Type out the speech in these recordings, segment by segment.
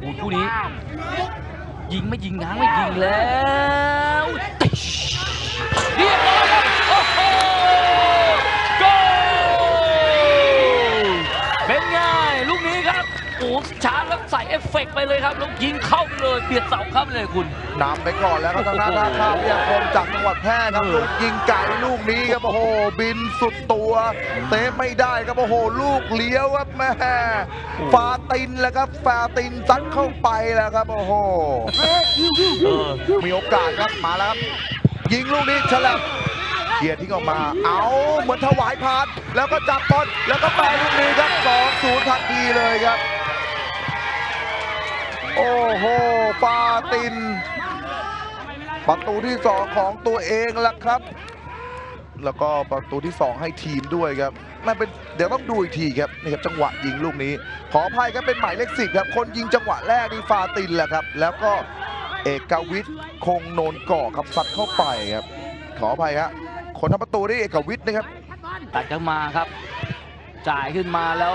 โอ้โหคู่นี้ ยิงไม่ยิงง้างไม่ยิงแล้วติชเรียบร้อยครับโอ้โหโกลเป็นไงลูกนี้ครับโอ้โห ช้าแล้วใส่เอฟเฟกต์ไปเลยครับแล้วยิงเข้าไปเลยเบียดเสาเข้าไปเลยคุณนำไปก่อนแล้วครับทางด้านท่าข้ามพยาคมจากจังหวัดแพร่ครับเออลูกยิงไก่ลูกนี้ครับโอ้โหบินสุดตัวเตะไม่ได้ครับโอ้โห ลูกเลี้ยวครับแม่ฟาตินแล้วครับฟาตินซัดเข้าไปแล้วครับโอ้โหเออมีโอกาสครับมาแล้วครับยิงลูกนี้ฉลับเกียร์ทิ้งออกมา เอาเหมือนถวายพานแล้วก็จับบอลแล้วก็แปรลูกนี้ครับสองศูนย์ทันทีเลยครับ โอ้โหฟาติน ประตูที่2ของตัวเองแล้วครับ แล้วก็ประตูที่2ให้ทีมด้วยครับมันเป็นเดี๋ยวต้องดูอีกทีครับนี่ครับจังหวะยิงลูกนี้ ขออภัยครับเป็นหมายเลขสิบครับ คนยิงจังหวะแรกนี่ฟาตินแหละครับ แล้วก็เอกวิทย์คงโนนก่อครับสัดเข้าไปครับ ขออภัยครับคนทำประตูนี่เอกวิทย์นะครับตัดเข้ามาครับ จ่ายขึ้นมาแล้ว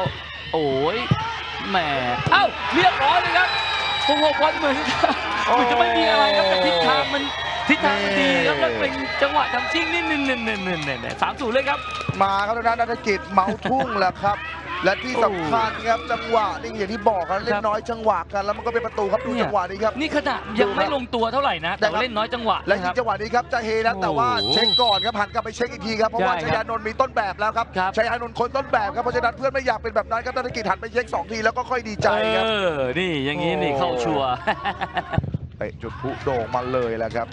โอ้ยแหมเอ้าเรียบร้อยเลยครับ โอ้โหพอนเหมือนจะเหมือนจะไม่มีอะไรครับแต่ทิศทางมันทิศทางมันดีครับแล้วเป็นจังหวะทำชิ่งนิดนึ่นนึ่นนึ่นนึ่นนึ่งสามสูเลยครับ มาครับทางด้านนักกิจเมาทุ่งแหละครับ และที่สำคัญครับจังหวะนี่อย่างที่บอกครับเล่ครันบน้อยจังหวะกันแล้วมันก็เป็นประตูครับดูเนี่ยจังหวะนี้ครับนี่ขนาดยังไม่ลงตัวเท่าไหร่นะแต่ว่านะครับเล่นน้อยจังหวะและนะคยิรังบจังหวะนี้ครับจะเฮนะแต่ว่าโอ้โหเช็คก่อนครับหันกลับไปเช็คอีกทีครับเพราะว่าใช่ชครับยานนท์มีต้นแบบแล้วครับครับชยานนท์คนต้นแบบครับเพราะฉะนั้นเพื่อนไม่อยากเป็นแบบนั้นครับนักกิจหันไปเช็คสองทีแล้วก็ค่อยดีใจครับเออนี่อย่างนี้นี่โอ้เข้าชัวร์เตะจุดพลุโด่งมาเลยแหละครับ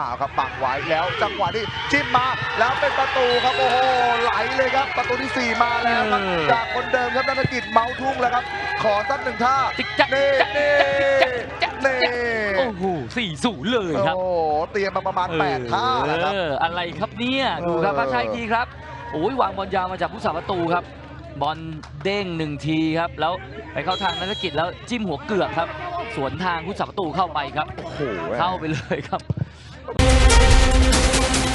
อ้าวครับปักไว้แล้วจังหวะที่จิ้มมาแล้วเป็นประตูครับโอ้โหไหลเลยครับ ประตูที่สี่มาแล้วครับเออจากคนเดิมครับนักกิจเมาทุ่งแล้วครับ ขอสักหนึ่งท่าจิกจักนี่จักนี่จักจักนี่โอ้โหสี่ศูนย์เลยครับ โอ้โหเตรียมมาประมาณแปดท่าแล้วครับเอออะไรครับเนี่ยดูครับเออภาพช้าอีกทีครับโอ้ยวางบอลยาวมาจากผู้สาประตูครับ บอลเด้งหนึ่งทีครับ แล้วไปเข้าทางนักกิจแล้วจิ้มหัวเกือกครับ สวนทางผู้สาประตูเข้าไปครับโอ้โหเข้าไปเลยครับ Thank you.